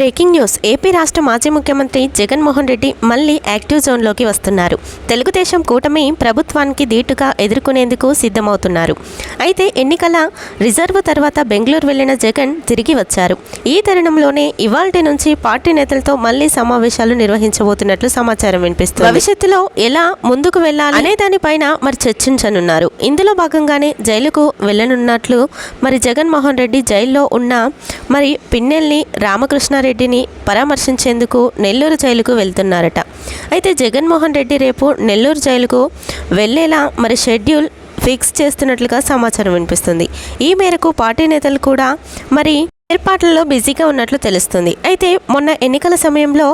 Breaking news. AP రాష్ట్ర మాజీ ముఖ్యమంత్రి జగన్మోహన్ రెడ్డి మళ్ళీ యాక్టివ్ జోన్లోకి వస్తున్నారు. తెలుగుదేశం కూటమి ప్రభుత్వానికి ధీటుగా ఎదుర్కొనేందుకు సిద్ధమవుతున్నారు. అయితే ఎన్నికల రిజర్వ్ తర్వాత బెంగళూరు వెళ్ళిన జగన్ తిరిగి వచ్చారు. ఈ తరుణంలోనే ఇవాల్టి నుంచి పార్టీ నేతలతో మళ్ళీ సమావేశాలు నిర్వహించబోతున్నట్లు సమాచారం వినిపిస్తుంది. భవిష్యత్తులో ఎలా ముందుకు వెళ్ళాలి అనే దానిపైన మరి చర్చించనున్నారు. ఇందులో భాగంగానే జైలుకు వెళ్ళనున్నట్లు మరి జగన్మోహన్ రెడ్డి జైల్లో ఉన్న మరి పిన్నెల్ని రెడ్డిని పరామర్శించేందుకు నెల్లూరు జైలుకు వెళ్తున్నారట. అయితే జగన్మోహన్ రెడ్డి రేపు నెల్లూరు జైలుకు వెళ్ళేలా మరి షెడ్యూల్ ఫిక్స్ చేస్తున్నట్లుగా సమాచారం వినిపిస్తుంది. ఈ మేరకు పార్టీ నేతలు కూడా మరి ఏర్పాట్లలో బిజీగా ఉన్నట్లు తెలుస్తుంది. అయితే మొన్న ఎన్నికల సమయంలో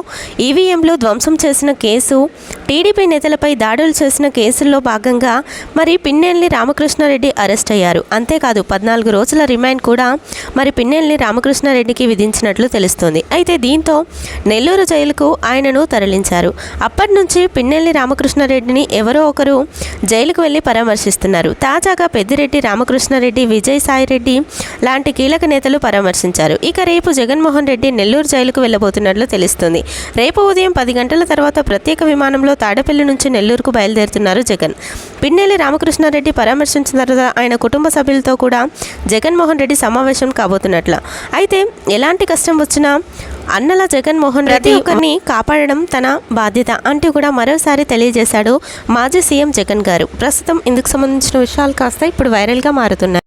ఈవీఎంలు ధ్వంసం చేసిన కేసు టీడీపీ నేతలపై దాడులు చేసిన కేసుల్లో భాగంగా మరి పిన్నెల్ని రామకృష్ణారెడ్డి అరెస్ట్ అయ్యారు. అంతేకాదు పద్నాలుగు రోజుల రిమాండ్ కూడా మరి పిన్నెల్ని రామకృష్ణారెడ్డికి విధించినట్లు తెలుస్తుంది. అయితే దీంతో నెల్లూరు జైలుకు ఆయనను తరలించారు. అప్పటి నుంచి పిన్నెల్ని రామకృష్ణారెడ్డిని ఎవరో ఒకరు జైలుకు వెళ్ళి పరామర్శిస్తున్నారు. తాజాగా పెద్దిరెడ్డి రామకృష్ణారెడ్డి విజయసాయిరెడ్డి లాంటి కీలక నేతలు పరామర్శించారు ఇక రేపు జగన్మోహన్ రెడ్డి నెల్లూరు జైలుకు వెళ్ళబోతున్నట్లు తెలుస్తుంది. రేపు ఉదయం పది గంటల తర్వాత ప్రత్యేక విమానంలో తాడేపల్లి నుంచి నెల్లూరుకు బయలుదేరుతున్నారు జగన్. పిన్నెల్లి రామకృష్ణారెడ్డి పరామర్శించిన తర్వాత ఆయన కుటుంబ సభ్యులతో కూడా జగన్మోహన్ రెడ్డి సమావేశం కాబోతున్నట్లు. అయితే ఎలాంటి కష్టం వచ్చినా అన్నల జగన్మోహన్ రెడ్డి ఒకరిని కాపాడడం తన బాధ్యత అంటూ కూడా మరోసారి తెలియజేశాడు మాజీ సీఎం జగన్ గారు. ప్రస్తుతం ఇందుకు సంబంధించిన విషయాలు కాస్త ఇప్పుడు వైరల్గా మారుతున్నాయి.